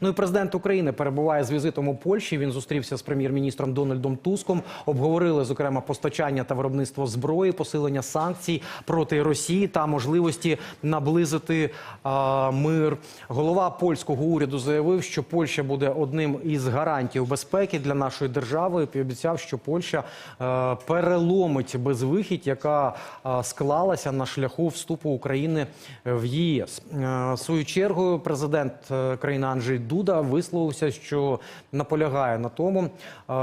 Ну і президент України перебуває з візитом у Польщі. Він зустрівся з прем'єр-міністром Дональдом Туском. Обговорили зокрема постачання та виробництво зброї, посилення санкцій проти Росії та можливості наблизити а, мир. Голова польського уряду заявив, що Польща буде одним із гарантів безпеки для нашої держави. І пообіцяв, що Польща е, переломить безвихідь, яка е, склалася на шляху вступу України в ЄС. Е, В свою чергу президент е, країни Анджей Дуда висловився, що наполягає на тому,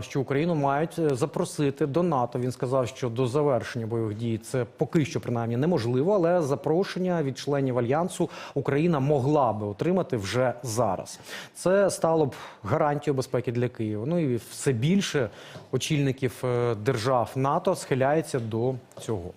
що Україну мають е, запросити до НАТО. Він сказав, що до завершення бойових дій це поки що принаймні неможливо, але запрошення від членів альянсу Україна могла би отримати вже зараз. Це стало б гарантією безпеки для Києва. Ну і все більше очільників е, держав НАТО схиляється до цього.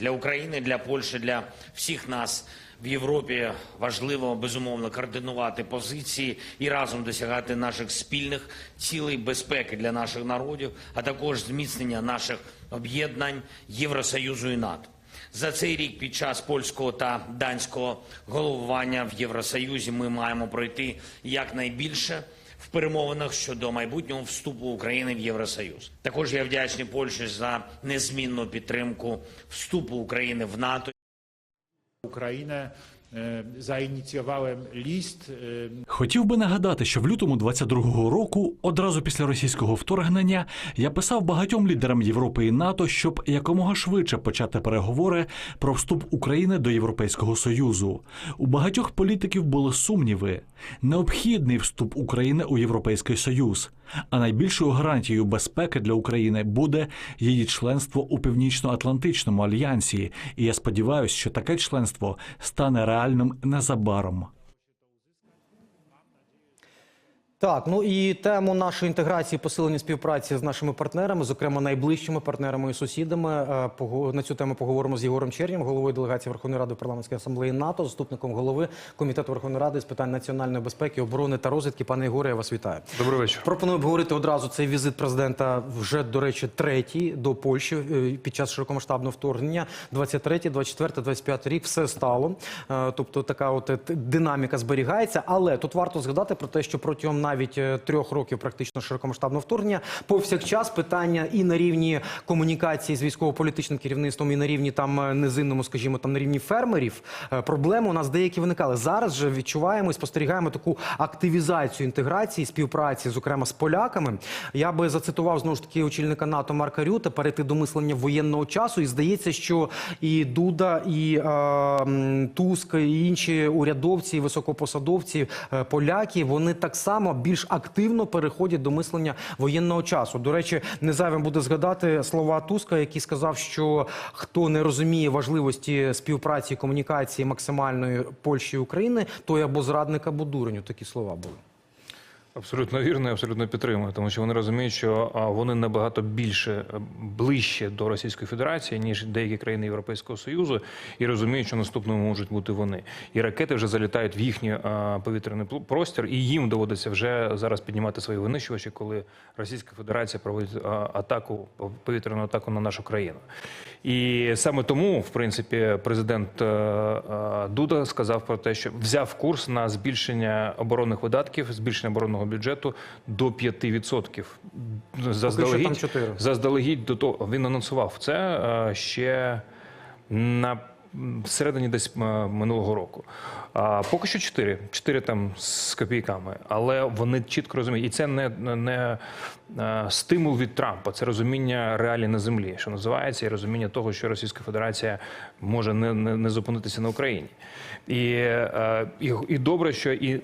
Для України, для Польщі, для всіх нас в Європі важливо безумовно координувати позиції і разом досягати наших спільних цілей безпеки для наших народів, а також зміцнення наших об'єднань Євросоюзу і НАТО. За цей рік під час польського та данського головування в Євросоюзі ми маємо пройти якнайбільше в перемовинах щодо майбутнього вступу України в Євросоюз. Також я вдячний Польщі за незмінну підтримку вступу України в НАТО. Ukrainę. E, Zainicjowałem list e, Хотів би нагадати, що в лютому 22-го року, одразу після російського вторгнення, я писав багатьом лідерам Європи і НАТО, щоб якомога швидше почати переговори про вступ України до Європейського союзу. У багатьох політиків були сумніви. Необхідний вступ України у Європейський Союз. А найбільшою гарантією безпеки для України буде її членство у Північно-Атлантичному альянсі. І я сподіваюся, що таке членство стане реальним незабаром. Так, ну і тему нашої інтеграції, посилення співпраці з нашими партнерами, зокрема найближчими партнерами і сусідами. е, На цю тему поговоримо з Єгором Чернєм, головою делегації Верховної Ради парламентської асамблеї НАТО, заступником голови комітету Верховної Ради з питань національної безпеки, оборони та розвідки. Пане Єгоре, я вас вітаю. Добрий вечір. Пропоную обговорити одразу цей візит президента вже, до речі, третій до Польщі е, під час широкомасштабного вторгнення. 23, 24, 25 рік все стало. Е, Тобто така от динаміка зберігається. Але тут варто згадати про те, що протягом навіть е, трьох років практично широкомасштабного вторгнення повсякчас питання і на рівні комунікації з військово-політичним керівництвом, і на рівні там е, низинному, скажімо, там на рівні фермерів. е, Проблеми у нас деякі виникали. Зараз же відчуваємо і спостерігаємо таку активізацію інтеграції, співпраці, зокрема з поляками. Я би зацитував знову ж таки очільника НАТО Марка Рюта перейти до мислення воєнного часу. І здається, що і Дуда, і е, Туск, і інші урядовці, і високопосадовці, е, поляки, вони так само більш активно переходять до мислення воєнного часу. До речі, не зайвим буде згадати слова Туска, який сказав, що хто не розуміє важливості співпраці і комунікації максимальної Польщі і України, той або зрадник, або дурень. Такі слова були. Абсолютно вірно, і абсолютно підтримую, тому що вони розуміють, що вони набагато більше е, ближче до Російської Федерації, ніж деякі країни Європейського Союзу, і розуміють, що наступними можуть бути вони. І ракети вже залітають в їхній повітряний простір, і їм доводиться вже зараз піднімати свої винищувачі, коли Російська Федерація проводить а, атаку повітряну атаку на нашу країну. І саме тому, в принципі, президент е, е, Дуда сказав про те, що взяв курс на збільшення оборонних видатків, збільшення оборонного бюджету до 5%. Заздалегідь, заздалегідь до того він анонсував це е, ще на всередині десь минулого року. А поки що 4. 4 там з копійками. Але вони чітко розуміють, і це не, не е, стимул від Трампа, це розуміння реалій на землі, що називається, і розуміння того, що Російська Федерація може не, не, не зупинитися на Україні. І, е, і, і добре, що і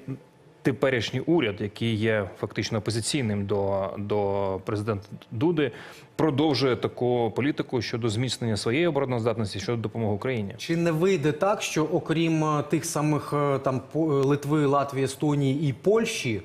теперішній уряд, який є фактично опозиційним до, до президента Дуди, продовжує таку політику щодо зміцнення своєї обороноздатності щодо допомоги Україні. Чи не вийде так, що окрім е, тих самих е, там е, Литви, Латвії, Естонії і Польщі,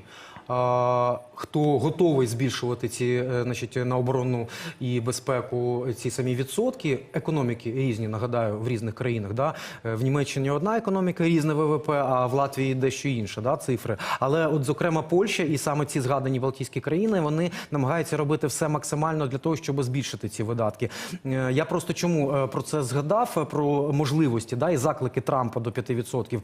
хто готовий збільшувати ці е, значить, на оборону і безпеку ці самі відсотки, економіки різні, нагадаю, в різних країнах. Да? Е, В Німеччині одна економіка, різне ВВП, а в Латвії дещо інша да, цифри. Але, от, зокрема, Польща і саме ці згадані Балтійські країни, вони намагаються робити все максимально для того, щоб збільшити ці видатки. Е, Я просто чому про це згадав, про можливості да, і заклики Трампа до 5%.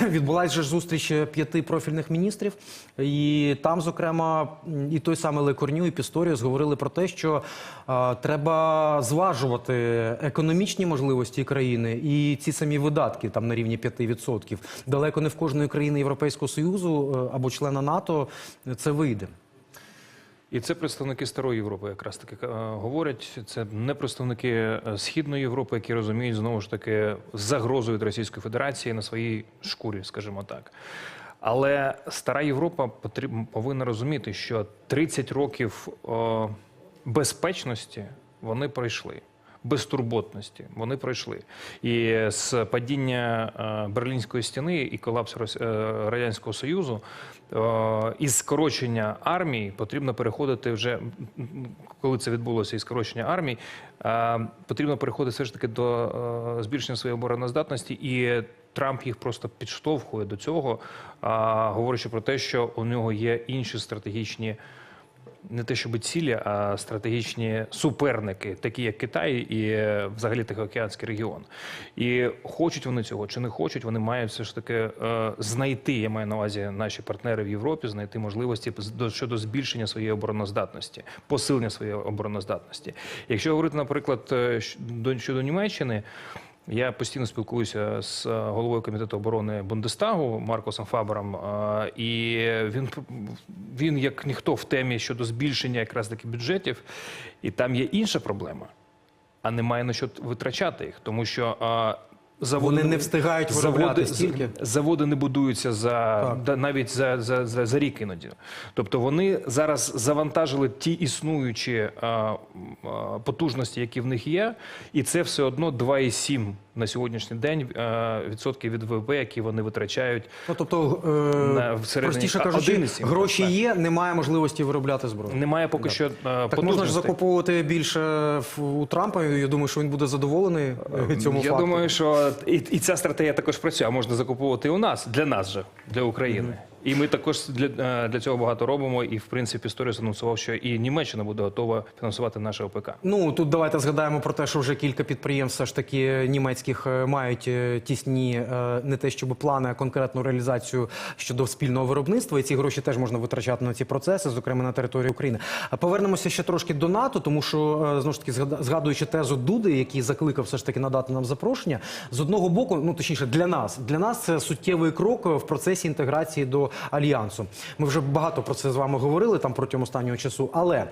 відбулася ж зустріч п'яти профільних міністрів, і там, зокрема, і той самий Лекорню, і Пісторіус говорили про те, що е, треба зважувати економічні можливості країни і ці самі видатки там на рівні 5%. Далеко не в кожної країни Європейського Союзу е, або члена НАТО це вийде. І це представники старої Європи, якраз таки е, говорять. Це не представники е, східної Європи, які розуміють знову ж таки загрозу від Російської Федерації на своїй шкурі, скажімо так. Але стара Європа повинна розуміти, що 30 років е, безпечності вони пройшли. Безтурботності вони пройшли, і з падіння е, Берлінської стіни і колапсу Рос- е, радянського союзу е, із скорочення армії потрібно переходити вже коли це відбулося, із скорочення армії, потрібно переходити все ж таки до збільшення своєї обороноздатності і. Трамп їх просто підштовхує до цього, говорячи про те, що у нього є інші стратегічні не те, щоб цілі, а стратегічні суперники, такі як Китай і е, взагалі Тихоокеанський регіон. І хочуть вони цього чи не хочуть, вони мають все ж таки е, знайти, я маю на увазі наші партнери в Європі, знайти можливості щодо збільшення своєї обороноздатності, посилення своєї обороноздатності. Якщо говорити, наприклад, е, до- щодо Німеччини. Я постійно спілкуюся з е, головою комітету оборони Бундестагу Маркосом Фабером, е, і він він як ніхто в темі щодо збільшення якраз таки бюджетів, і там є інша проблема, а немає на що витрачати їх, тому що е, заводи Вони не встигають виробляти заводи, стільки. заводи не будуються за Так. да, навіть за, за, за, за рік іноді. Тобто вони зараз завантажили ті існуючі а, а, потужності, які в них є, і це все одно 2,7 на сьогоднішній день а, відсотків від ВВП, які вони витрачають. Ну тобто, На- е, всередині простіше кажучи, 1,7, гроші так. є, немає можливості виробляти зброю. Немає поки що а, Так можна ж закуповувати більше у Трампа. Я думаю, що він буде задоволений е, цьому Я факту. думаю, що і, і ця стратегія також працює. А можна закуповувати і у нас для нас же, для України. І ми також для, е, для цього багато робимо. І в принципі Сторіс анонсував, що і Німеччина буде готова фінансувати наше ОПК. Ну тут давайте згадаємо про те, що вже кілька підприємств все ж таки німецьких е, мають е, тісні не те, щоб плани, а конкретну реалізацію щодо спільного виробництва. І ці гроші теж можна витрачати на ці процеси, зокрема на території України. А повернемося ще трошки до НАТО, тому що знову ж таки згадуючи тезу Дуди, який закликав все ж таки надати нам запрошення. З одного боку, ну точніше, для нас для нас це суттєвий крок в процесі інтеграції до альянсу. Ми вже багато про це з вами говорили там протягом останнього часу. Але е,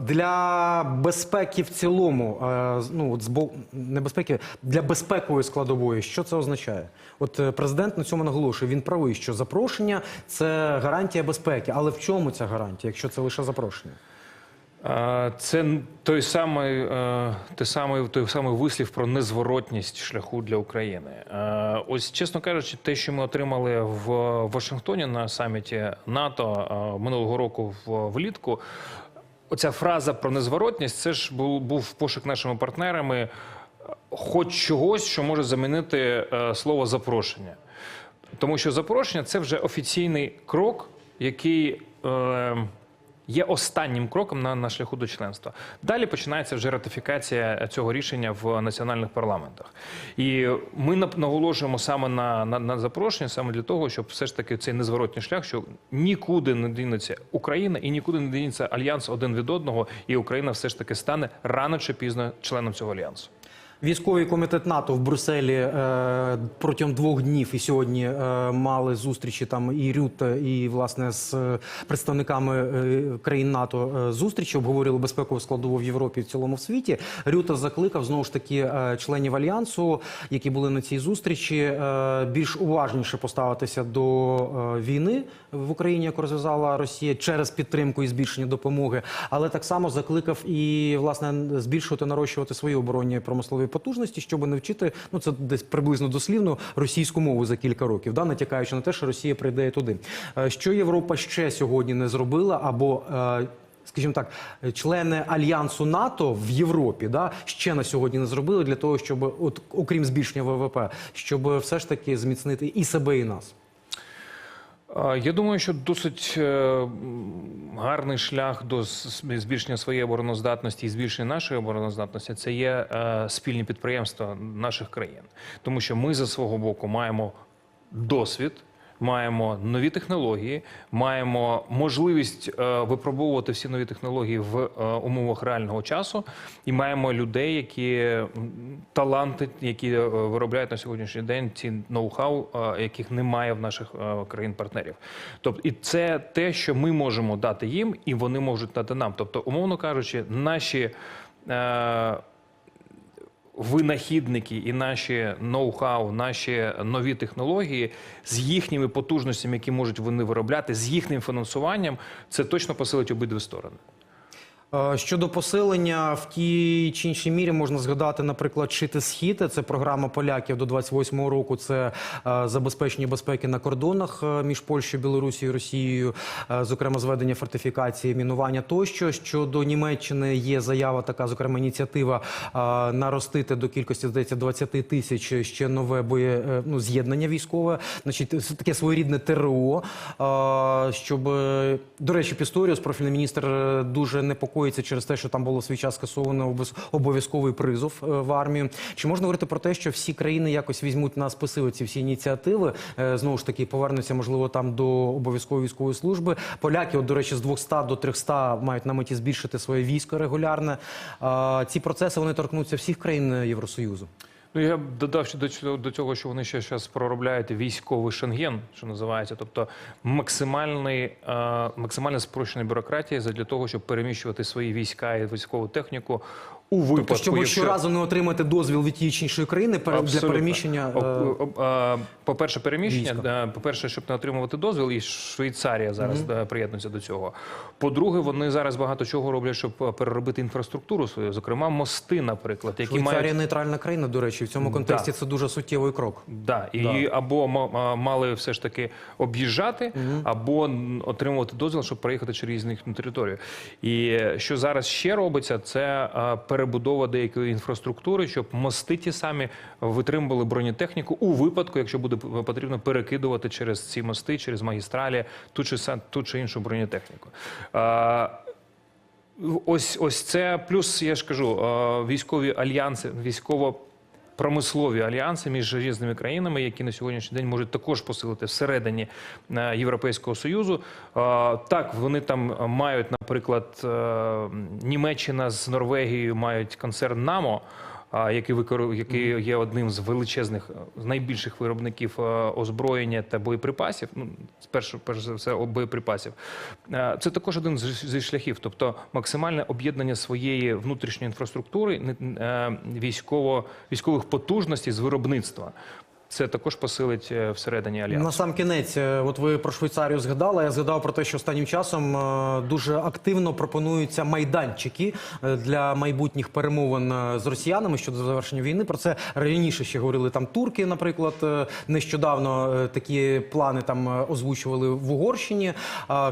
для безпеки в цілому, е, ну от бо- для безпекової складової, що це означає? От е, президент на цьому наголошує. Він правий, що запрошення це гарантія безпеки. Але в чому ця гарантія, якщо це лише запрошення? Це той самий, е, той самий, той самий вислів про незворотність шляху для України. Е, Ось, чесно кажучи, те, що ми отримали в Вашингтоні на саміті НАТО е, минулого року влітку, оця фраза про незворотність, це ж був, пошук нашими партнерами хоч чогось, що може замінити слово запрошення. Тому що запрошення це вже офіційний крок, який є останнім кроком на, на шляху до членства. Далі починається вже ратифікація цього рішення в національних парламентах. І ми наголошуємо саме на, на, на запрошення, саме для того, щоб все ж таки цей незворотній шлях, що нікуди не дінеться Україна і нікуди не дінеться альянс один від одного, і Україна все ж таки стане рано чи пізно членом цього альянсу. Військовий комітет НАТО в Брюсселі е, протягом двох днів і сьогодні е, мали зустрічі там і Рюта, і власне з е, представниками е, країн НАТО е, зустрічі обговорили безпекову складову в Європі і в цілому в світі. Рюта закликав знову ж таки е, членів альянсу, які були на цій зустрічі, е, більш уважніше поставитися до е, війни в Україні, яку розв'язала Росія через підтримку і збільшення допомоги, але так само закликав і власне збільшувати нарощувати свої оборонні промислові потужності, щоб не вчити ну це десь приблизно дослівно російську мову за кілька років, да натякаючи на те, що Росія прийде і туди. Е, Що Європа ще сьогодні не зробила, або е, Скажімо так, члени альянсу НАТО в Європі да ще на сьогодні не зробили для того, щоб, от окрім збільшення ВВП, щоб все ж таки зміцнити і себе, і нас. Я думаю, що досить е, гарний шлях до збільшення своєї обороноздатності і збільшення нашої обороноздатності це є е, спільні підприємства наших країн, тому що ми за свого боку маємо досвід. Маємо нові технології, маємо можливість е, випробовувати всі нові технології в е, умовах реального часу, і маємо людей, які таланти, які е, виробляють на сьогоднішній день ці ноу-хау, яких немає в наших країн-партнерів. Тобто, і це те, що ми можемо дати їм, і вони можуть дати нам. Тобто, умовно кажучи, наші. Винахідники і наші ноу-хау, наші нові технології з їхніми потужностями, які можуть вони виробляти, з їхнім фінансуванням, це точно посилить обидві сторони. Е, Щодо посилення в тій чи іншій мірі можна згадати, наприклад, «Шити схід». Це програма поляків до 28-го року. Це е, забезпечення безпеки на кордонах е, між Польщею, Білорусією, Росією, зокрема зведення фортифікації, мінування тощо. Щодо Німеччини є заява, така зокрема ініціатива наростити до кількості здається 20 тисяч ще нове боє ну, з'єднання військове. Значить, таке своєрідне ТРО. Щоб до речі, Пісторіус, профільний міністр, дуже непокоїться через те, що там було свій час скасовано обов'яз- обов'язковий призов е, в армію. Чи можна говорити про те, що всі країни якось візьмуть на списи оці всі ініціативи? е, Знову ж таки, повернуться, можливо, там до обов'язкової військової служби. Поляки, от, до речі, з 200 до 300 мають на меті збільшити своє військо регулярне. Ці процеси вони торкнуться всіх країн Євросоюзу. Ну я б додав ще до до цього, що вони ще зараз проробляють військовий шенген, що називається, тобто максимальний, е, максимально спрощена бюрократія для того, щоб переміщувати свої війська і військову техніку у випадку, Тобто, щоб якщо... щоразу не отримати дозвіл від тієї чи іншої країни пере- для переміщення. Е, а, По-перше, переміщення. війська. По-перше, щоб не отримувати дозвіл, і Швейцарія зараз да, приєднується до цього. По-друге, вони зараз багато чого роблять, щоб е, переробити інфраструктуру свою, зокрема мости, наприклад, які Швейцарія мають нейтральна країна, до речі, в цьому контексті Да. це дуже суттєвий крок. Да, і або мали все ж таки об'їжджати, або отримувати дозвіл, щоб проїхати через їхню територію. І е, що зараз ще робиться, це а, перебудова деякої інфраструктури, щоб мости ті самі витримували бронетехніку у випадку, якщо буде потрібно перекидувати через ці мости, через магістралі ту чи ту чи іншу бронетехніку. Ось ось це плюс, я ж кажу, військові альянси, військово. Промислові альянси між різними країнами, які на сьогоднішній день можуть також посилити всередині е, Європейського союзу. Е, Так, вони там мають, наприклад, е, Німеччина з Норвегією мають концерн НАМО, який який є одним з величезних, з найбільших виробників е, озброєння та боєприпасів. Ну, спершу, перш за все, боєприпасів. Е, Це також один з- зі шляхів, тобто максимальне об'єднання своєї внутрішньої інфраструктури, е, військово, військових потужностей з виробництва. Це також посилить е, всередині альянсу. На сам кінець, е, от ви про Швейцарію згадали. Я згадав про те, що останнім часом е, дуже активно пропонуються майданчики для майбутніх перемовин з росіянами щодо завершення війни. Про це раніше ще говорили там турки, наприклад. Нещодавно такі плани там озвучували в Угорщині.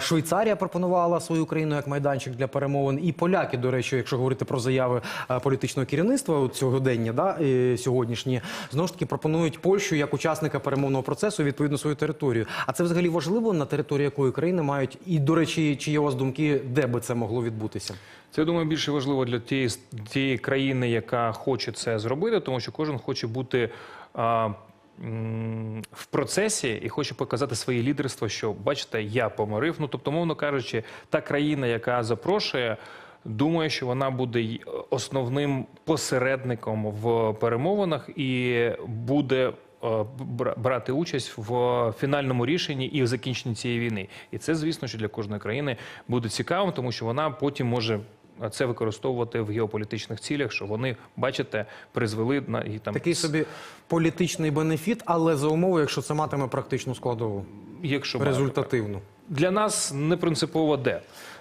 Швейцарія пропонувала свою країну як майданчик для перемовин. І поляки, до речі, якщо говорити про заяви політичного керівництва цього дення, да, сьогоднішні, знову ж таки пропонують Польщу як учасника перемовного процесу відповідно свою територію. А це взагалі важливо на території якої країни мають і до речі, чи є у вас думки, де би це могло відбутися? Це я думаю більше важливо для тієї, тієї країни, яка хоче це зробити, тому що кожен хоче бути а, в процесі і хоче показати своє лідерство, що бачите, я помирив. Ну тобто, мовно кажучи, та країна, яка запрошує. Думаю, що вона буде й основним посередником в перемовинах і буде е, брати участь в фінальному рішенні і в закінченні цієї війни. І це, звісно, що для кожної країни буде цікавим, тому що вона потім може це використовувати в геополітичних цілях, що вони, бачите, призвели на і там Такий собі політичний бенефіт, але за умови, якщо це матиме практичну складову, якщо результативну. для нас не принципово де.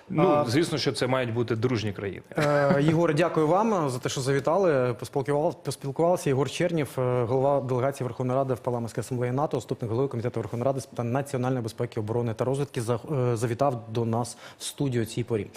Ну звісно, що це мають бути дружні країни. Е, Єгор, дякую вам за те, що завітали. Поспілкувалися. Єгор Чернів, е, голова делегації Верховної Ради в парламентській асамблеї НАТО, заступник голови комітету Верховної Ради з питань національної безпеки, оборони та розвідки, за- е, завітав до нас в студію цій порі.